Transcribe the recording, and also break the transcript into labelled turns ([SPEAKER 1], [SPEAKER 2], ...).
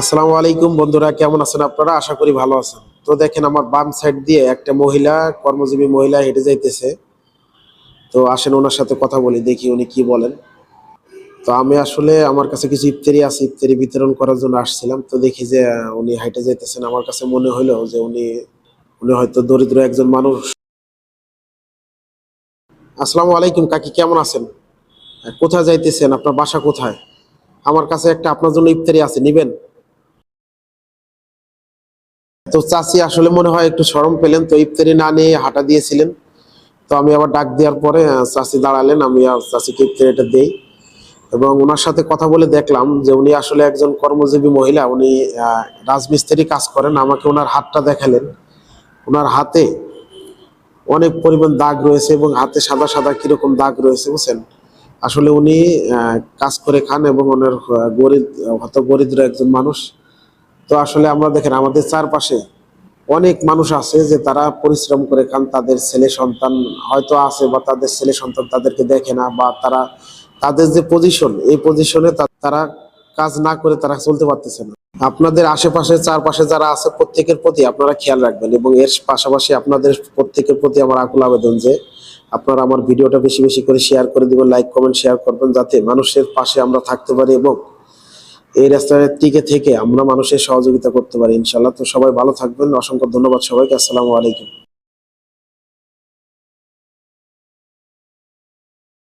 [SPEAKER 1] আসসালামু আলাইকুম বন্ধুরা, কেমন আছেন আপনারা? আশা করি ভালো আছেন। তো দেখেন আমার বাম সাইড দিয়ে একটা মহিলা, কর্মজীবী মহিলা হেঁটে যাইতেছে। তো আসেন ওনার সাথে কথা বলি, দেখি উনি কি বলেন। তো আমি আসলে আমার কাছে কিছু ইফতারি আছে, ইফতারি বিতরণ করার জন্য আসছিলাম। তো দেখি যে উনি হাইটে যাইতেছেন। আমার কাছে মনে হলো যে উনি উনি হয়তো দরিদ্র একজন মানুষ। আসসালামু আলাইকুম, কাকি কেমন আছেন? কোথায় যাইতেছেন? আপনার বাসা কোথায়? আমার কাছে একটা আপনার জন্য ইফতারি আছে, নিবেন? তো চাচি আসলে মনে হয় একটু শরম পেলেন, তো ইফতারি না নিয়ে হাঁটা দিয়েছিলেন। তো আমি আবার ডাক দেওয়ার পরে চাচি দাঁড়ালেন, আমি আর চাচিকে ইফতারিটা দেই। এবং ওনার সাথে কথা বলে দেখলাম যে উনি আসলে একজন কর্মজীবী মহিলা, উনি রাজমিস্ত্রি কাজ করেন, আমাকে ওনার হাতটা দেখালেন। ওনার হাতে অনেক পরিমাণ দাগ রয়েছে এবং হাতে সাদা সাদা কীরকম দাগ রয়েছে, বুঝছেন? আসলে উনি কাজ করে খান এবং ওনার গরিব হয়তো দরিদ্র একজন মানুষ। তো আসলে আমরা দেখেন, আমাদের চারপাশে অনেক মানুষ আছে যে তারা পরিশ্রম করে খান, তাদের ছেলে সন্তান হয়তো আছে বা তাদের ছেলে সন্তান তাদেরকে দেখে না বা তারা, তাদের যে পজিশন এই পজিশনে তারা কাজ না করে তারা চলতে পারতেছে না। আপনাদের আশেপাশে চারপাশে যারা আছে প্রত্যেকের প্রতি আপনারা খেয়াল রাখবেন এবং এর পাশাপাশি আপনাদের প্রত্যেকের প্রতি আমার আকুল আবেদন যে আপনারা আমার ভিডিওটা বেশি বেশি করে শেয়ার করে দিবেন লাইক কমেন্ট শেয়ার করবেন, যাতে মানুষের পাশে আমরা থাকতে পারি এবং এই রাস্তার দিকে থেকে আমরা মানুষের সহযোগিতা করতে পারি ইনশাল্লাহ তো সবাই ভালো থাকবেন। অসংখ্য ধন্যবাদ সবাইকে। আসসালামু আলাইকুম।